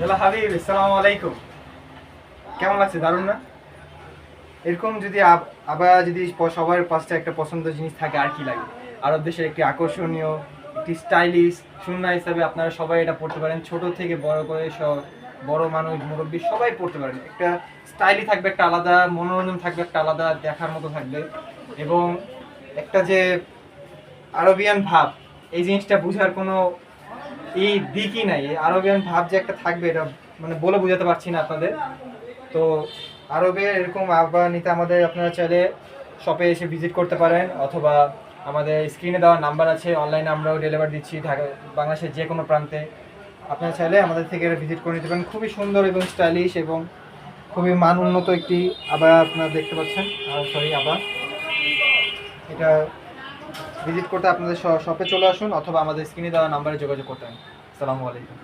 Hello Habib, আসসালামু আলাইকুম। কেমন লাগছে? দারুণ না? এরকম যদি আবার যদি সবার পাশে একটা পছন্দ জিনিস থাকে, আর কি লাগে? আরব দেশের একটি আকর্ষণীয়, একটি স্টাইলিশ সুন্না হিসাবে আপনারা সবাই এটা পড়তে পারেন। ছোট থেকে বড় করে সব, বড় মানুষ, মুরব্বী সবাই পড়তে পারেন। একটা স্টাইলি থাকবে, একটা আলাদা, মনোরঞ্জন থাকবে, একটা আলাদা দেখার মতো থাকবে। এবং একটা যে আরবিয়ান ভাব, এই জিনিসটা বোঝার কোনো এই দিকই নাই। আরবিয়ান ভাব যে একটা থাকবে, এটা মানে বলে বোঝাতে পারছি না আপনাদের। তো আরবের এরকম আবহাওয়া নিতে আমাদের আপনারা চাইলে শপে এসে ভিজিট করতে পারেন, অথবা আমাদের স্ক্রিনে দেওয়া নাম্বার আছে অনলাইনে আমরাও ডেলিভারি দিচ্ছি ঢাকা, বাংলাদেশের যে কোনো প্রান্তে। আপনারা চাইলে আমাদের থেকে ভিজিট করে নিতে পারেন। খুবই সুন্দর এবং স্টাইলিশ এবং খুবই মান উন্নত একটি আবার আপনারা দেখতে পাচ্ছেন। সরি আবার। এটা ভিজিট করতে আপনাদের শপে চলে আসুন অথবা আমাদের স্ক্রিনে দেওয়া নাম্বারে যোগাযোগ করতে আসসালামু আলাইকুম।